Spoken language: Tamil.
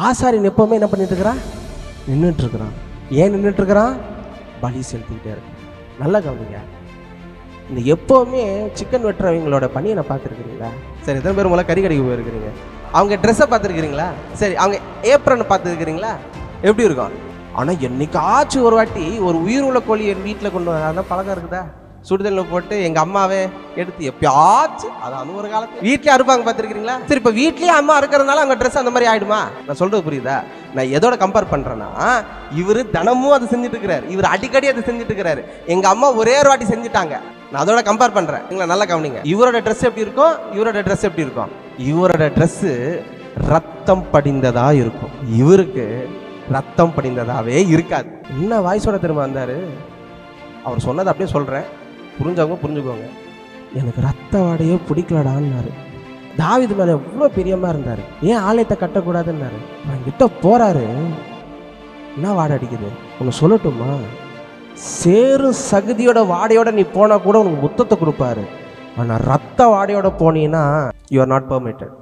ஆசாரியன் எப்பவுமே என்ன பண்ணிட்டு இருக்கிறான் நின்றுட்டு இருக்கிறான் ஏன் நின்றுட்டு இருக்கிறான் பலி செலுத்திக்கிட்டே இருக்கு. நல்லா கவனிங்க. இந்த எப்போவுமே சிக்கன் வெட்டுறவங்களோட பணியை நான் பார்த்துருக்குறீங்களா? சரி எத்தனை பேர் மூலம் கறி கடைக்கு போயிருக்கிறீங்க? அவங்க ட்ரெஸ்ஸை பார்த்துருக்கிறீங்களா? சரி அவங்க ஏப்ரன் பார்த்துருக்குறீங்களா? எப்படி இருக்கும்? ஆனால் என்னைக்காச்சும் ஒரு வாட்டி ஒரு உயிர் உள்ள கோழி என் வீட்டில் கொண்டு வந்தால் பழக்கம் இருக்குதா? சுடுதண்ணில் போட்டு எங்கள் அம்மாவே எடுத்து எப்பயாச்சும் அது அது ஒரு காலத்தில். வீட்லேயே அறுப்பாங்க பார்த்துருக்கீங்களா சரி இப்போ வீட்லேயே அம்மா இருக்கிறதுனால அவங்க ட்ரெஸ் அந்த மாதிரி ஆகிடுமா நான் சொல்கிறது புரியுதா? நான் எதோட கம்பேர் பண்ணுறேன்னா இவர் தினமும் அதை செஞ்சுட்டு இருக்கிறாரு. இவர் அடிக்கடி அதை செஞ்சுட்டு இருக்கிறாரு. எங்கள் அம்மா ஒரே ஒரு வாட்டி செஞ்சுட்டாங்க. நான் அதோட கம்பேர் பண்ணுறேன் நீங்களா நல்லா கவனிங்க. இவரோட ட்ரெஸ் எப்படி இருக்கும் இவரோட ட்ரெஸ் எப்படி இருக்கும்? இவரோட ட்ரெஸ்ஸு ரத்தம் படிந்ததாக இருக்கும். இவருக்கு ரத்தம் படிந்ததாகவே இருக்காது. என்ன வாய்ஸோட திரும்ப வந்தார்? அவர் சொன்னதை அப்படியே சொல்கிறேன் புரிஞ்சவங்க புரிஞ்சுக்குவாங்க. எனக்கு ரத்த வாடையே பிடிக்கலடான்னாரு. தாவிது மேலே எவ்வளோ பிரியமாக இருந்தார். ஏன் ஆலயத்தை கட்டக்கூடாதுன்னாரு. கிட்ட போகிறாரு என்ன வாடை அடிக்குது? உன்னை சொல்லட்டுமா? சேரும் சகுதியோட வாடையோட நீ போனால் கூட உனக்கு முத்தத்தை கொடுப்பாரு. ஆனால் ரத்த வாடையோட போனீங்கன்னா யூ ஆர் நாட் பர்மிட்டட்